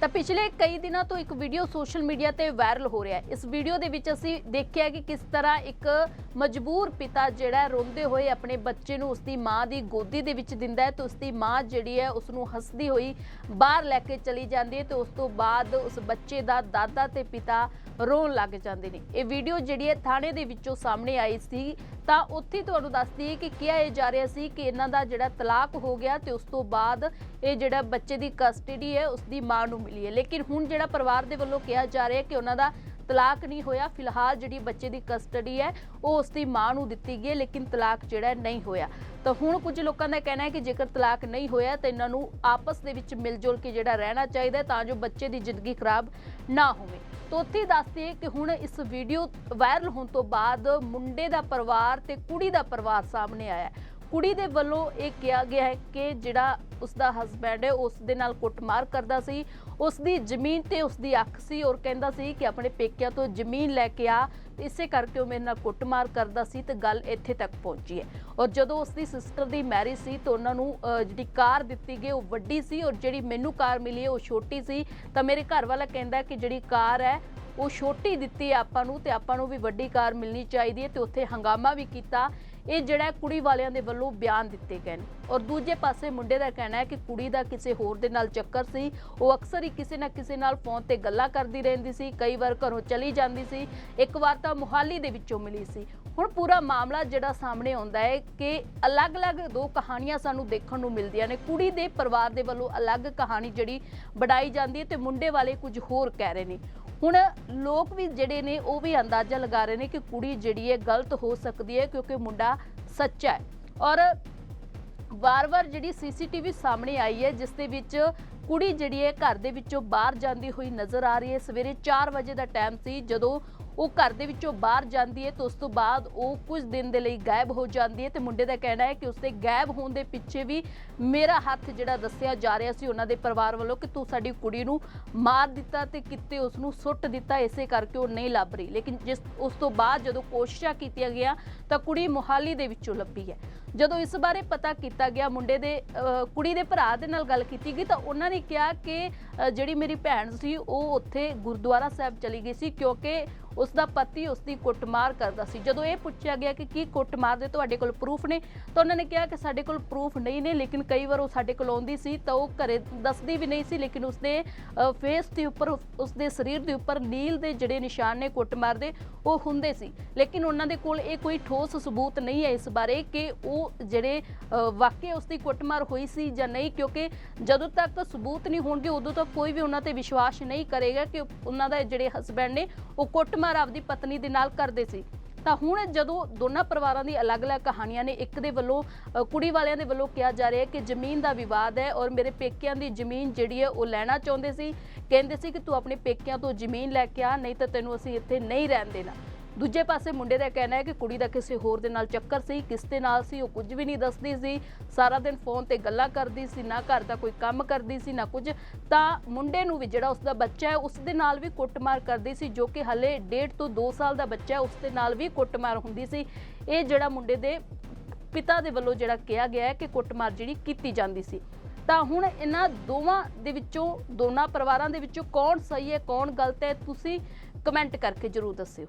ਤਾਂ ਪਿਛਲੇ ਕਈ ਦਿਨਾਂ ਤੋਂ ਇੱਕ ਵੀਡੀਓ ਸੋਸ਼ਲ ਮੀਡੀਆ ਤੇ ਵਾਇਰਲ ਹੋ ਰਿਹਾ ਹੈ। ਇਸ ਵੀਡੀਓ ਦੇ ਵਿੱਚ ਅਸੀਂ ਦੇਖਿਆ ਕਿ ਕਿਸ ਤਰ੍ਹਾਂ ਇੱਕ ਮਜਬੂਰ ਪਿਤਾ ਜਿਹੜਾ ਰੋਂਦੇ ਹੋਏ ਆਪਣੇ ਬੱਚੇ ਨੂੰ ਉਸਦੀ ਮਾਂ ਦੀ ਗੋਦੀ ਦੇ ਵਿੱਚ ਦਿੰਦਾ ਹੈ ਤੇ ਉਸਦੀ ਮਾਂ ਜਿਹੜੀ ਹੈ ਉਸ ਨੂੰ ਹੱਸਦੀ ਹੋਈ ਬਾਹਰ ਲੈ ਕੇ ਚਲੀ ਜਾਂਦੀ ਹੈ ਤੇ ਉਸ ਤੋਂ ਬਾਅਦ ਉਸ ਬੱਚੇ ਦਾ ਦਾਦਾ ਤੇ ਪਿਤਾ ਰੋਣ ਲੱਗ ਜਾਂਦੇ ਨੇ। ਇਹ ਵੀਡੀਓ ਜਿਹੜੀ ਹੈ ਥਾਣੇ ਦੇ ਵਿੱਚੋਂ ਸਾਹਮਣੇ ਆਈ ਸੀ। ਤਾਂ ਉੱਥੇ ਤੁਹਾਨੂੰ ਦੱਸਦੀ ਹੈ ਕਿ ਕਿਹਾ ਇਹ ਜਾ ਰਿਹਾ ਸੀ ਕਿ ਇਹਨਾਂ ਦਾ ਜਿਹੜਾ ਤਲਾਕ ਹੋ ਗਿਆ ਤੇ ਉਸ ਤੋਂ ਬਾਅਦ ਇਹ ਜਿਹੜਾ ਬੱਚੇ ਦੀ ਕਸਟਡੀ ਹੈ, ਉਸ ਦੀ ਮਾਂ ਨੂੰ ਮਿਲੀ ਹੈ। ਲੇਕਿਨ ਹੁਣ ਜਿਹੜਾ ਪਰਿਵਾਰ ਦੇ ਵੱਲੋਂ ਕਿਹਾ ਜਾ ਰਿਹਾ ਕਿ ਉਹਨਾਂ ਦਾ ਤਲਾਕ ਨਹੀਂ ਹੋਇਆ। ਫਿਲਹਾਲ ਜਿਹੜੀ ਬੱਚੇ ਦੀ ਕਸਟਡੀ ਹੈ, ਉਹ ਉਸ ਦੀ ਮਾਂ ਨੂੰ ਦਿੱਤੀ ਗਈ ਹੈ, ਲੇਕਿਨ ਤਲਾਕ ਜਿਹੜਾ ਨਹੀਂ ਹੋਇਆ। ਤਾਂ ਹੁਣ ਕੁਝ ਲੋਕਾਂ ਦਾ ਕਹਿਣਾ ਹੈ ਕਿ ਜੇਕਰ ਤਲਾਕ ਨਹੀਂ ਹੋਇਆ, ਤਾਂ ਇਹਨਾਂ ਨੂੰ ਆਪਸ ਦੇ ਵਿੱਚ ਮਿਲ ਜੁਲ ਕੇ ਜਿਹੜਾ ਰਹਿਣਾ ਚਾਹੀਦਾ ਤਾਂ ਜੋ ਬੱਚੇ ਦੀ ਜ਼ਿੰਦਗੀ ਖਰਾਬ ਨਾ ਹੋਵੇ। ਤਾਂ ਉੱਥੇ ਹੀ ਦੱਸਦੀ ਹੈ ਕਿ ਹੁਣ ਇਸ ਵੀਡੀਓ ਵਾਇਰਲ ਹੋਣ ਤੋਂ ਬਾਅਦ ਮੁੰਡੇ ਦਾ ਪਰਿਵਾਰ ਤੇ ਕੁੜੀ ਦਾ ਪਰਿਵਾਰ ਸਾਹਮਣੇ ਆਇਆ ਹੈ। ਕੁੜੀ ਦੇ ਵੱਲੋਂ ਇਹ ਕਿਹਾ ਗਿਆ ਹੈ ਕਿ ਜਿਹੜਾ ਉਸ ਦਾ ਹਸਬੈਂਡ ਹੈ, ਉਸ ਦੇ ਨਾਲ ਕੁੱਟਮਾਰ ਕਰਦਾ ਸੀ। ਉਸ ਦੀ ਜ਼ਮੀਨ ਤੇ ਉਸ ਦੀ ਅੱਖ ਸੀ ਔਰ ਕਹਿੰਦਾ ਸੀ ਕਿ ਆਪਣੇ ਪੇਕਿਆਂ ਤੋਂ ਜ਼ਮੀਨ ਲੈ ਕੇ ਆ ਤੇ ਇਸੇ ਕਰਕੇ ਉਹ ਮੇਰੇ ਨਾਲ ਕੁੱਟਮਾਰ ਕਰਦਾ ਸੀ ਤੇ ਗੱਲ ਇੱਥੇ ਤੱਕ ਪਹੁੰਚੀ ਹੈ। ਔਰ ਜਦੋਂ ਉਸ ਦੀ ਸਿਸਟਰ ਦੀ ਮੈਰਿਜ ਸੀ ਤਾਂ ਉਹਨਾਂ ਨੂੰ ਜਿਹੜੀ ਕਾਰ ਦਿੱਤੀ ਗਈ ਉਹ ਵੱਡੀ ਸੀ ਔਰ ਜਿਹੜੀ ਮੈਨੂੰ ਕਾਰ ਮਿਲੀ ਹੈ ਉਹ ਛੋਟੀ ਸੀ। ਤਾਂ ਮੇਰੇ ਘਰ ਵਾਲਾ ਕਹਿੰਦਾ ਕਿ ਜਿਹੜੀ ਕਾਰ ਹੈ, ਉਹ ਛੋਟੀ ਦਿੱਤੀ ਹੈ ਆਪਾਂ ਨੂੰ ਤੇ ਆਪਾਂ ਨੂੰ ਵੀ ਵੱਡੀ ਕਾਰ ਮਿਲਣੀ ਚਾਹੀਦੀ ਹੈ ਤੇ ਉੱਥੇ ਹੰਗਾਮਾ ਵੀ ਕੀਤਾ। ਇਹ ਜਿਹੜਾ ਕੁੜੀ ਵਾਲਿਆਂ ਦੇ ਵੱਲੋਂ ਬਿਆਨ ਦਿੱਤੇ ਗਏ ਨੇ। ਔਰ ਦੂਜੇ ਪਾਸੇ ਮੁੰਡੇ ਦਾ ਕਹਿਣਾ ਹੈ ਕਿ ਕੁੜੀ ਦਾ ਕਿਸੇ ਹੋਰ ਦੇ ਨਾਲ ਚੱਕਰ ਸੀ। ਉਹ ਅਕਸਰ ਹੀ ਕਿਸੇ ਨਾ ਕਿਸੇ ਨਾਲ ਫੋਨ ਤੇ ਗੱਲਾਂ ਕਰਦੀ ਰਹਿੰਦੀ ਸੀ, ਕਈ ਵਾਰ ਘਰੋਂ ਚਲੀ ਜਾਂਦੀ ਸੀ, ਇੱਕ ਵਾਰ ਤਾਂ ਮੁਹਾਲੀ ਦੇ ਵਿੱਚੋਂ ਮਿਲੀ ਸੀ। ਹੁਣ ਪੂਰਾ ਮਾਮਲਾ ਜਿਹੜਾ ਸਾਹਮਣੇ ਆਉਂਦਾ ਹੈ ਕਿ ਅਲੱਗ-ਅਲੱਗ ਦੋ ਕਹਾਣੀਆਂ ਸਾਨੂੰ ਦੇਖਣ ਨੂੰ ਮਿਲਦੀਆਂ ਨੇ। ਕੁੜੀ ਦੇ ਪਰਿਵਾਰ ਦੇ ਵੱਲੋਂ ਅਲੱਗ ਕਹਾਣੀ ਜਿਹੜੀ ਬਣਾਈ ਜਾਂਦੀ ਹੈ ਤੇ ਮੁੰਡੇ ਵਾਲੇ ਕੁਝ ਹੋਰ ਕਹਿ ਰਹੇ ਨੇ। ਹੁਣ ਲੋਕ ਵੀ ਜਿਹੜੇ ਨੇ, ਉਹ ਵੀ ਅੰਦਾਜ਼ਾ ਲਗਾ ਰਹੇ ਨੇ ਕਿ ਕੁੜੀ ਜਿਹੜੀ ਹੈ ਗਲਤ ਹੋ ਸਕਦੀ ਹੈ ਕਿਉਂਕਿ ਮੁੰਡਾ ਸੱਚਾ ਹੈ। ਔਰ ਵਾਰ-ਵਾਰ ਜਿਹੜੀ ਸੀਸੀਟੀਵੀ ਸਾਹਮਣੇ ਆਈ ਹੈ, ਜਿਸ ਦੇ ਵਿੱਚ ਕੁੜੀ ਜਿਹੜੀ ਹੈ ਘਰ ਦੇ ਵਿੱਚੋਂ ਬਾਹਰ ਜਾਂਦੀ ਹੋਈ ਨਜ਼ਰ ਆ ਰਹੀ ਹੈ। ਸਵੇਰੇ 4 ਵਜੇ ਦਾ ਟਾਈਮ ਸੀ, ਜਦੋਂ ਉਹ ਘਰ ਦੇ ਵਿੱਚੋਂ ਬਾਹਰ ਜਾਂਦੀ ਹੈ ਤੇ ਉਸ ਤੋਂ ਬਾਅਦ ਉਹ ਕੁਝ ਦਿਨ ਦੇ ਲਈ ਗਾਇਬ ਹੋ ਜਾਂਦੀ ਹੈ ਤੇ ਮੁੰਡੇ ਦਾ ਕਹਿਣਾ ਹੈ ਕਿ ਉਸਦੇ ਗਾਇਬ ਹੋਣ ਦੇ ਪਿੱਛੇ ਵੀ ਮੇਰਾ ਹੱਥ ਜਿਹੜਾ ਦੱਸਿਆ ਜਾ ਰਿਹਾ ਸੀ ਉਹਨਾਂ ਦੇ ਪਰਿਵਾਰ ਵੱਲੋਂ ਕਿ ਤੂੰ ਸਾਡੀ ਕੁੜੀ ਨੂੰ ਮਾਰ ਦਿੱਤਾ ਤੇ ਕਿਤੇ ਉਸ ਨੂੰ ਸੁੱਟ ਦਿੱਤਾ, ਇਸੇ ਕਰਕੇ ਉਹ ਨਹੀਂ ਲੱਭ ਰਹੀ। ਲੇਕਿਨ ਜਿਸ ਉਸ ਤੋਂ ਬਾਅਦ ਜਦੋਂ ਕੋਸ਼ਿਸ਼ਾਂ ਕੀਤੀਆਂ ਗਿਆ ਤਾਂ ਕੁੜੀ ਮੁਹਾਲੀ ਦੇ ਵਿੱਚੋਂ ਲੱਭੀ ਹੈ। ਜਦੋਂ ਇਸ ਬਾਰੇ ਪਤਾ ਕੀਤਾ ਗਿਆ, ਮੁੰਡੇ ਦੇ ਕੁੜੀ ਦੇ ਭਰਾ ਦੇ ਨਾਲ ਗੱਲ ਕੀਤੀ ਗਈ ਤਾਂ ਉਹਨਾਂ ਨੇ ਕਿਹਾ ਕਿ ਜਿਹੜੀ ਮੇਰੀ ਭੈਣ ਸੀ ਉਹ ਉੱਥੇ ਗੁਰਦੁਆਰਾ ਸਾਹਿਬ ਚਲੀ ਗਈ ਸੀ ਕਿਉਂਕਿ ਉਸ ਦਾ ਪਤੀ ਉਸ ਦੀ ਕੁੱਟਮਾਰ ਕਰਦਾ ਸੀ। ਜਦੋਂ ਇਹ ਪੁੱਛਿਆ ਗਿਆ ਕਿ ਕੀ ਕੁੱਟਮਾਰ ਦੇ ਤੁਹਾਡੇ ਕੋਲ ਪ੍ਰੂਫ ਨੇ, ਤਾਂ ਉਹਨਾਂ ਨੇ ਕਿਹਾ ਕਿ ਸਾਡੇ ਕੋਲ ਪ੍ਰੂਫ ਨਹੀਂ ਨੇ, ਲੇਕਿਨ ਕਈ ਵਾਰ ਉਹ ਸਾਡੇ ਕੋਲ ਆਉਂਦੀ ਸੀ ਤਾਂ ਉਹ ਘਰੇ ਦੱਸਦੀ ਵੀ ਨਹੀਂ ਸੀ, ਲੇਕਿਨ ਉਸਦੇ ਫੇਸ ਦੇ ਉੱਪਰ, ਉਸਦੇ ਸਰੀਰ ਦੇ ਉੱਪਰ ਨੀਲ ਦੇ ਜਿਹੜੇ ਨਿਸ਼ਾਨ ਨੇ ਕੁੱਟਮਾਰ ਦੇ, ਉਹ ਹੁੰਦੇ ਸੀ। ਲੇਕਿਨ ਉਹਨਾਂ ਦੇ ਕੋਲ ਇਹ ਕੋਈ ਠੋਸ ਸਬੂਤ ਨਹੀਂ ਹੈ ਇਸ ਬਾਰੇ ਕਿ ਉਹ ਜਿਹੜੇ ਵਾਕਿਆ ਉਸ ਦੀ ਕੁੱਟਮਾਰ ਹੋਈ ਸੀ ਜਾਂ ਨਹੀਂ, ਕਿਉਂਕਿ ਜਦੋਂ ਤੱਕ ਸਬੂਤ ਨਹੀਂ ਹੋਣਗੇ, ਉਦੋਂ ਤੱਕ ਕੋਈ ਵੀ ਉਹਨਾਂ ਤੇ ਵਿਸ਼ਵਾਸ ਨਹੀਂ ਕਰੇਗਾ ਕਿ ਉਹਨਾਂ ਦਾ ਜਿਹੜੇ ਹਸਬੈਂਡ ਨੇ, ਉਹ ਕੁੱਟ ਕੁੱਟਮਾਰ ਆਪਦੀ ਪਤਨੀ ਦੇ ਨਾਲ ਕਰਦੇ ਸੀ। ਤਾਂ ਹੁਣ ਜਦੋਂ ਦੋਨਾਂ ਪਰਿਵਾਰਾਂ ਦੀ ਅਲੱਗ-ਅਲੱਗ ਕਹਾਣੀਆਂ ਨੇ, ਇੱਕ ਦੇ ਵੱਲੋਂ ਕੁੜੀ ਵਾਲਿਆਂ ਦੇ ਵੱਲੋਂ ਕਿਹਾ ਜਾ ਰਿਹਾ ਹੈ ਕਿ ਜ਼ਮੀਨ ਦਾ ਵਿਵਾਦ ਹੈ ਔਰ ਮੇਰੇ ਪੇਕਿਆਂ ਦੀ ਜ਼ਮੀਨ ਜਿਹੜੀ ਹੈ ਉਹ ਲੈਣਾ ਚਾਹੁੰਦੇ ਸੀ। ਕਹਿੰਦੇ ਸੀ ਕਿ ਤੂੰ ਆਪਣੇ ਪੇਕਿਆਂ ਤੋਂ ਜ਼ਮੀਨ ਲੈ ਕੇ ਆ, ਨਹੀਂ ਤਾਂ ਤੈਨੂੰ ਅਸੀਂ ਇੱਥੇ ਨਹੀਂ ਰਹਿਣ ਦੇਣਾ। ਦੂਜੇ ਪਾਸੇ ਮੁੰਡੇ ਦਾ ਕਹਿਣਾ ਹੈ ਕਿ ਕੁੜੀ ਦਾ ਕਿਸੇ ਹੋਰ ਦੇ ਨਾਲ ਚੱਕਰ ਸੀ, ਕਿਸ ਦੇ ਨਾਲ ਸੀ, ਉਹ ਕੁਝ ਵੀ ਨਹੀਂ ਦੱਸਦੀ ਸੀ। ਸਾਰਾ ਦਿਨ ਫੋਨ ਤੇ ਗੱਲਾਂ ਕਰਦੀ ਸੀ, ਨਾ ਘਰ ਦਾ ਕੋਈ ਕੰਮ ਕਰਦੀ ਸੀ, ਨਾ ਕੁਝ। ਤਾਂ ਮੁੰਡੇ ਨੂੰ ਵੀ ਜਿਹੜਾ ਉਸ ਦਾ ਬੱਚਾ ਹੈ, ਉਸ ਦੇ ਨਾਲ ਵੀ ਕੁੱਟਮਾਰ ਕਰਦੀ ਸੀ, ਜੋ ਕਿ ਹਲੇ 1.5 ਤੋਂ 2 ਸਾਲ ਦਾ ਬੱਚਾ ਹੈ, ਉਸ ਦੇ ਨਾਲ ਵੀ ਕੁੱਟਮਾਰ ਹੁੰਦੀ ਸੀ। ਇਹ ਜਿਹੜਾ ਮੁੰਡੇ ਦੇ ਪਿਤਾ ਦੇ ਵੱਲੋਂ ਜਿਹੜਾ ਕਿਹਾ ਗਿਆ ਹੈ ਕਿ ਕੁੱਟਮਾਰ ਜਿਹੜੀ ਕੀਤੀ ਜਾਂਦੀ ਸੀ। ਤਾਂ ਹੁਣ ਇਹਨਾਂ ਦੋਵਾਂ ਦੇ ਵਿੱਚੋਂ, ਦੋਨਾਂ ਪਰਿਵਾਰਾਂ ਦੇ ਵਿੱਚੋਂ ਕੌਣ ਸਹੀ ਹੈ, ਕੌਣ ਗਲਤ ਹੈ, ਤੁਸੀਂ ਕਮੈਂਟ ਕਰਕੇ ਜਰੂਰ ਦੱਸਿਓ।